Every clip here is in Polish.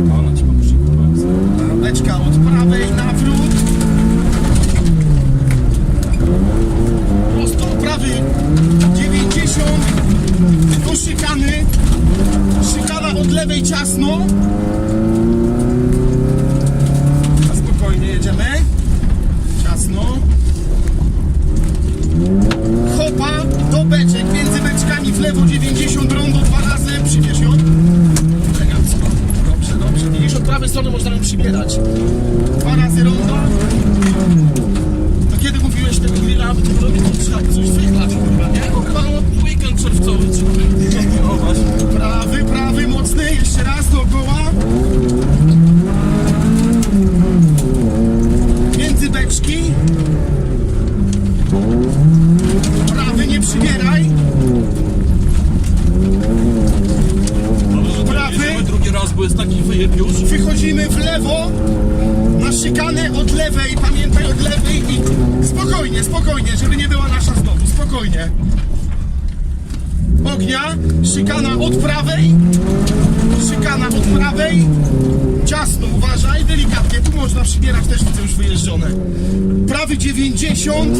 Jebana ci szybko. Leczka od prawej, nawrót. Prosto prawy 90 do szykany. Szykana od lewej ciasno. A spokojnie jedziemy. Ciasno. Hopa do beczek, między beczkami w lewo 90 rondo dwa razy, przybierz ją. Elegancko. Dobrze, dobrze. Widzisz, od prawej strony można ją przybierać. Dwa razy rondo. To kiedy mówiłeś tego grilla, aby to robić, to trzeba coś wychlać, kurwa, nie? Chyba no, weekend czerwcowy, czy właśnie. Prawy, prawy, mocny, jeszcze raz dookoła. Między beczki. Prawy, nie przybieraj. Prawy. jedziemy drugi raz, bo jest taki wyjeb już. Wychodzimy w lewo. Na szykanę od lewej, pamiętaj od lewej i spokojnie, spokojnie, żeby nie była nasza znowu, spokojnie. Ognia, szykana od prawej, szykana od prawej, ciasno, uważaj, delikatnie, tu można przybierać też widzę już wyjeżdżone. Prawy 90,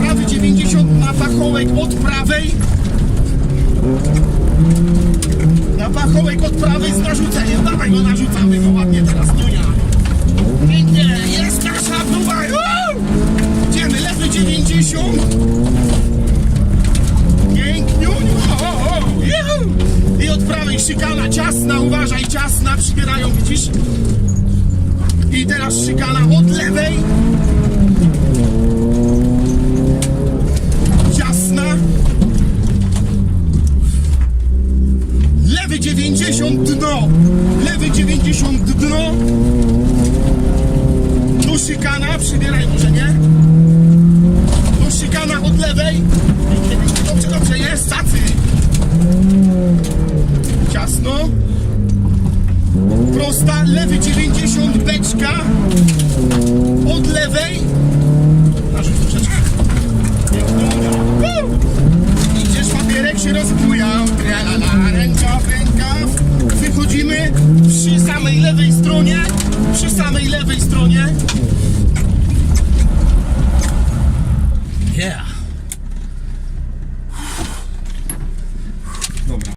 prawy 90 na pachołek od prawej, na pachołek od prawej z narzuceniem. Dawaj go, narzucamy go ładnie teraz, Dunia. Pięknie, jest próba. Uuu! Idziemy, lewy 90. Piękniuniu. O! I od prawej szykana ciasna, uważaj, ciasna, przybierają, widzisz? I teraz szykana od lewej. Ciasna. Lewy 90 dno. Lewy 90 dno. Tu szykana, przybieraj może nie. Tu szykana od lewej. Dobrze, dobrze jest, cacy. Ciasno. Prosta, lewy 90 beczka. Od lewej. Samej lewej stronie. Yeah.